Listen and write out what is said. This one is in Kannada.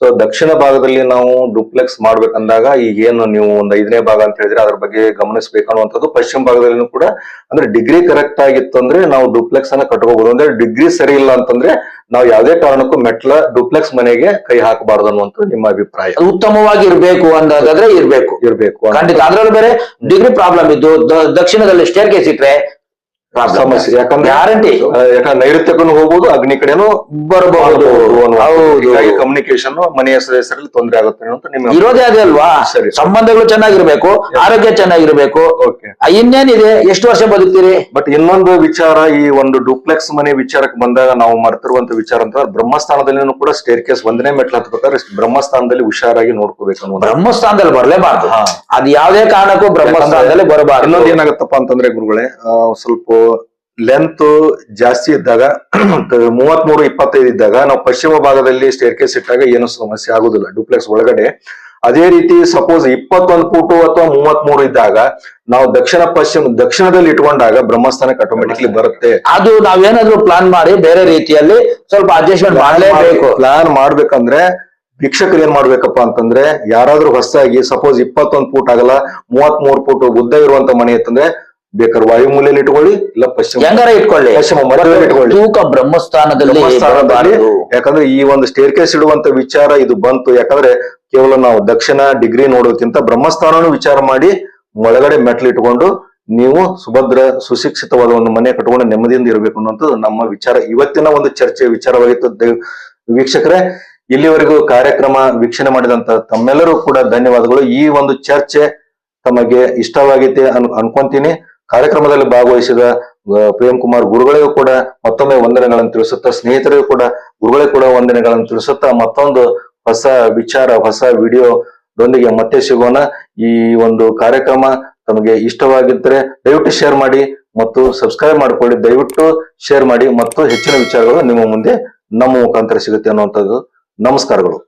ಸೊ ದಕ್ಷಿಣ ಭಾಗದಲ್ಲಿ ನಾವು ಡುಪ್ಲೆಕ್ಸ್ ಮಾಡ್ಬೇಕಂದಾಗ ಈಗ ಏನು ನೀವು ಒಂದು ಐದನೇ ಭಾಗ ಅಂತ ಹೇಳಿದ್ರೆ ಅದ್ರ ಬಗ್ಗೆ ಗಮನಿಸಬೇಕು ಅನ್ನುವಂಥದ್ದು. ಪಶ್ಚಿಮ ಭಾಗದಲ್ಲಿನೂ ಕೂಡ ಅಂದ್ರೆ ಡಿಗ್ರಿ ಕರೆಕ್ಟ್ ಆಗಿತ್ತು ಅಂದ್ರೆ ನಾವು ಡುಪ್ಲೆಕ್ಸ್ ಅನ್ನ ಕಟ್ಕೋಬಹುದು. ಅಂದ್ರೆ ಡಿಗ್ರಿ ಸರಿ ಇಲ್ಲ ಅಂತಂದ್ರೆ ನಾವು ಯಾವುದೇ ಕಾರಣಕ್ಕೂ ಮೆಟ್ಲ ಡುಪ್ಲೆಕ್ಸ್ ಮನೆಗೆ ಕೈ ಹಾಕಬಾರ್ದು ಅನ್ನುವಂಥ ನಿಮ್ಮ ಅಭಿಪ್ರಾಯ. ಉತ್ತಮವಾಗಿ ಇರಬೇಕು ಅಂದಾಗಾದ್ರೆ ಇರಬೇಕು. ಇರಬೇಕು. ಖಂಡಿತ. ಅದ್ರಲ್ಲಿ ಬೇರೆ ಡಿಗ್ರಿ ಪ್ರಾಬ್ಲಮ್ ಇದ್ದು ದಕ್ಷಿಣದಲ್ಲಿ ಸ್ಟೇರ್ ಕೇಸ್ ಇಟ್ರೆ ಸಮಸ್ಯೆ. ಯಾಕಂದ್ರೆ ಗ್ಯಾರಂಟಿ ಯಾಕಂದ್ರೆ ನೈಋತ್ಯಕ್ಕೂ ಹೋಗ್ಬೋದು ಅಗ್ನಿ ಕಡೆನೂ ಬರಬಹುದು ಹೀಗಾಗಿ ಕಮ್ಯುನಿಕೇಶನ್ ಮನೆಯ ಸದಸ್ಯರಲ್ಲಿ ತೊಂದರೆ ಆಗುತ್ತೆ ಅಂತ ನಿಮ್ಗೆ ಇರೋದೇ ಅದೇ ಅಲ್ವಾ? ಸರಿ. ಸಂಬಂಧಗಳು ಚೆನ್ನಾಗಿರ್ಬೇಕು ಆರೋಗ್ಯ ಚೆನ್ನಾಗಿರ್ಬೇಕು. ಇನ್ನೇನಿದೆ? ಎಷ್ಟು ವರ್ಷ ಬದುಕ್ತೀರಿ? ಬಟ್ ಇನ್ನೊಂದು ವಿಚಾರ ಈ ಒಂದು ಡುಪ್ಲೆಕ್ಸ್ ಮನೆ ವಿಚಾರಕ್ಕೆ ಬಂದಾಗ ನಾವು ಮರ್ತಿರುವಂತ ವಿಚಾರ ಅಂತ ಬ್ರಹ್ಮಸ್ಥಾನದಲ್ಲಿ ಕೂಡ ಸ್ಟೇರ್ ಕೇಸ್ ಒಂದನೇ ಮೆಟ್ಲು ಹತ್ಬೇಕಾದ್ರೆ ಬ್ರಹ್ಮಸ್ಥಾನದಲ್ಲಿ ಹುಷಾರಾಗಿ ನೋಡ್ಕೋಬೇಕು ಬ್ರಹ್ಮಸ್ಥಾನದಲ್ಲಿ ಬರಲೇಬಾರ್ದು. ಅದು ಯಾವುದೇ ಕಾರಣಕ್ಕೂ ಬ್ರಹ್ಮಸ್ಥಾನದಲ್ಲಿ ಬರಬಾರ್ದು. ಇನ್ನೊಂದು ಏನಾಗತ್ತಪ್ಪ ಅಂತಂದ್ರೆ ಗುರುಗಳೇ ಸ್ವಲ್ಪ ಲೆಂತ್ ಜಾಸ್ತಿ ಇದ್ದಾಗ ಮೂವತ್ ಮೂರು ಇಪ್ಪತ್ತೈದು ಇದ್ದಾಗ ನಾವು ಪಶ್ಚಿಮ ಭಾಗದಲ್ಲಿ ಸ್ಟೇರ್ ಕೇಸ್ ಇಟ್ಟಾಗ ಏನು ಸಮಸ್ಯೆ ಆಗುದಿಲ್ಲ ಡುಪ್ಲೆಕ್ಸ್ ಒಳಗಡೆ. ಅದೇ ರೀತಿ ಸಪೋಸ್ ಇಪ್ಪತ್ತೊಂದು ಫೂಟು ಅಥವಾ ಮೂವತ್ ಮೂರು ಇದ್ದಾಗ ನಾವು ದಕ್ಷಿಣ ಪಶ್ಚಿಮ ದಕ್ಷಿಣದಲ್ಲಿ ಇಟ್ಕೊಂಡಾಗ ಬ್ರಹ್ಮಸ್ಥಾನಕ್ಕೆ ಆಟೋಮೆಟಿಕ್ಲಿ ಬರುತ್ತೆ. ಅದು ನಾವೇನಾದ್ರೂ ಪ್ಲಾನ್ ಮಾಡಿ ಬೇರೆ ರೀತಿಯಲ್ಲಿ ಸ್ವಲ್ಪ ಅಡ್ಜಸ್ಟ್ಮೆಂಟ್ ಮಾಡಲೇಬೇಕು. ಪ್ಲಾನ್ ಮಾಡ್ಬೇಕಂದ್ರೆ ವೀಕ್ಷಕರು ಏನ್ ಮಾಡ್ಬೇಕಪ್ಪ ಅಂತಂದ್ರೆ ಯಾರಾದ್ರೂ ಹೊಸದಾಗಿ ಸಪೋಸ್ ಇಪ್ಪತ್ತೊಂದು ಫೂಟ್ ಆಗಲ್ಲ ಮೂವತ್ ಮೂರ್ ಫೂಟ್ ಉದ್ದ ಇರುವಂತ ಮನೆ ಇತ್ತಂದ್ರೆ ಬೇಕಾದ್ರೆ ವಾಯುಮೂಲೆಯಲ್ಲಿ ಇಟ್ಕೊಳ್ಳಿ ಇಲ್ಲ ಪಶ್ಚಿಮ ಹೆಂಗಾರ ಇಟ್ಕೊಳ್ಳಿ? ಪಶ್ಚಿಮ ಮಧ್ಯದಲ್ಲಿ ಇಟ್ಕೊಳ್ಳಿ. ತೂಕ ಬ್ರಹ್ಮಸ್ಥಾನದಲ್ಲಿ ಬ್ರಹ್ಮಸ್ಥಾನದಲ್ಲಿ ಬರಬಾರದು ಯಾಕಂದ್ರೆ ಈ ಒಂದು ಸ್ಟೇರ್ ಕೇಸ್ ಇಡುವಂತ ವಿಚಾರ ಇದು ಬಂತು. ಯಾಕಂದ್ರೆ ಕೇವಲ ನಾವು ದಕ್ಷಿಣ ಡಿಗ್ರಿ ನೋಡೋಕ್ಕಿಂತ ಬ್ರಹ್ಮಸ್ಥಾನನು ವಿಚಾರ ಮಾಡಿ ಒಳಗಡೆ ಮೆಟ್ಲು ಇಟ್ಕೊಂಡು ನೀವು ಸುಭದ್ರ ಸುಶಿಕ್ಷಿತವಾದ ಒಂದು ಮನೆ ಕಟ್ಕೊಂಡು ನೆಮ್ಮದಿಯಿಂದ ಇರಬೇಕು ಅನ್ನೋದು ನಮ್ಮ ವಿಚಾರ. ಇವತ್ತಿನ ಒಂದು ಚರ್ಚೆ ವಿಚಾರವಾಗಿತ್ತು. ದಯ- ವೀಕ್ಷಕರೇ ಇಲ್ಲಿವರೆಗೂ ಕಾರ್ಯಕ್ರಮ ವೀಕ್ಷಣೆ ಮಾಡಿದಂತ ತಮ್ಮೆಲ್ಲರೂ ಕೂಡ ಧನ್ಯವಾದಗಳು. ಈ ಒಂದು ಚರ್ಚೆ ತಮಗೆ ಇಷ್ಟವಾಗಿದೆ ಅನ್ ಅನ್ಕೊಂತೀನಿ. ಕಾರ್ಯಕ್ರಮದಲ್ಲಿ ಭಾಗವಹಿಸಿದ ಪ್ರೇಮ್ ಕುಮಾರ್ ಗುರುಗಳಿಗೂ ಕೂಡ ಮತ್ತೊಮ್ಮೆ ವಂದನೆಗಳನ್ನು ತಿಳಿಸುತ್ತಾ, ಸ್ನೇಹಿತರಿಗೂ ಕೂಡ ಗುರುಗಳಿಗೂ ಕೂಡ ವಂದನೆಗಳನ್ನು ತಿಳಿಸುತ್ತಾ ಮತ್ತೊಂದು ಹೊಸ ವಿಚಾರ, ಹೊಸ ವಿಡಿಯೋದೊಂದಿಗೆ ಮತ್ತೆ ಸಿಗೋಣ. ಈ ಒಂದು ಕಾರ್ಯಕ್ರಮ ತಮಗೆ ಇಷ್ಟವಾಗಿದ್ದರೆ ದಯವಿಟ್ಟು ಶೇರ್ ಮಾಡಿ ಮತ್ತು ಸಬ್ಸ್ಕ್ರೈಬ್ ಮಾಡಿಕೊಳ್ಳಿ. ದಯವಿಟ್ಟು ಶೇರ್ ಮಾಡಿ ಮತ್ತು ಹೆಚ್ಚಿನ ವಿಚಾರಗಳು ನಿಮ್ಮ ಮುಂದೆ ನಮ್ಮ ಮುಖಾಂತರ ಸಿಗುತ್ತೆ ಅನ್ನುವಂಥದ್ದು. ನಮಸ್ಕಾರಗಳು.